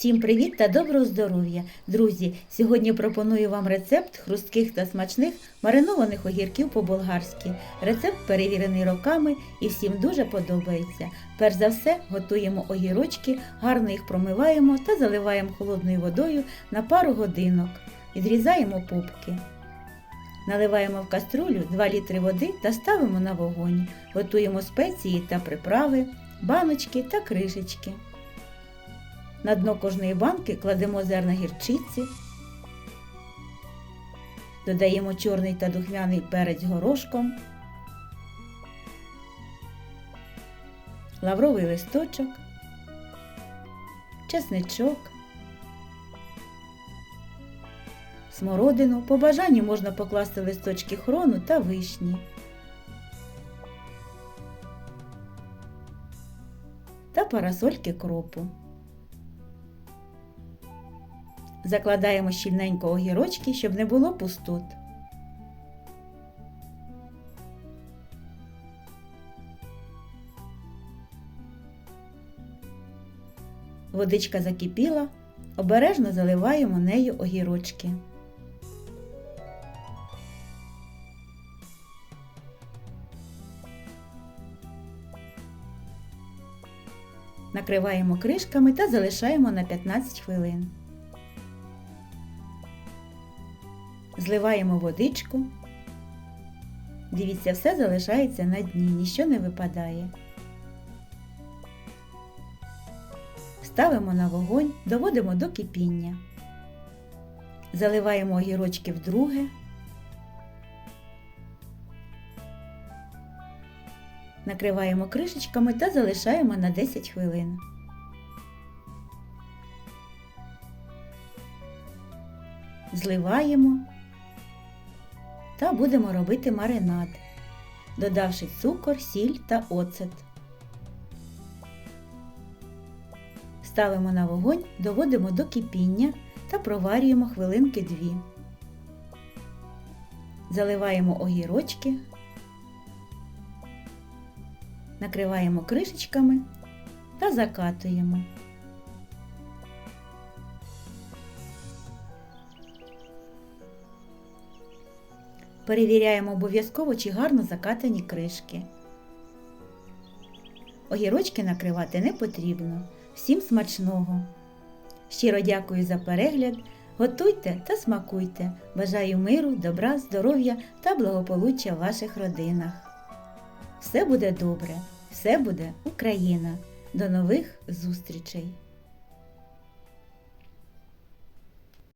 Всім привіт та доброго здоров'я! Друзі! Сьогодні пропоную вам рецепт хрустких та смачних маринованих огірків по-болгарськи. Рецепт перевірений роками і всім дуже подобається. Перш за все, готуємо огірочки, гарно їх промиваємо та заливаємо холодною водою на пару годинок. Відрізаємо пупки. Наливаємо в каструлю 2 літри води та ставимо на вогонь. Готуємо спеції та приправи, баночки та кришечки. На дно кожної банки кладемо зерна гірчиці, додаємо чорний та духмяний перець горошком, лавровий листочок, чесничок, смородину. По бажанню можна покласти листочки хрону та вишні. Та парасольки кропу. Закладаємо щільненько огірочки, щоб не було пустот. Водичка закипіла, обережно заливаємо нею огірочки. Накриваємо кришками та залишаємо на 15 хвилин. Зливаємо водичку. Дивіться, все залишається на дні, ніщо не випадає. Ставимо на вогонь, доводимо до кипіння. Заливаємо огірочки вдруге. Накриваємо кришечками та залишаємо на 10 хвилин. Зливаємо та будемо робити маринад, додавши цукор, сіль та оцет. Ставимо на вогонь, доводимо до кипіння та проварюємо хвилинки дві. Заливаємо огірочки, накриваємо кришечками та закатуємо. Перевіряємо обов'язково, чи гарно закатані кришки. Огірочки накривати не потрібно. Всім смачного! Щиро дякую за перегляд. Готуйте та смакуйте. Бажаю миру, добра, здоров'я та благополуччя в ваших родинах. Все буде добре, все буде Україна. До нових зустрічей!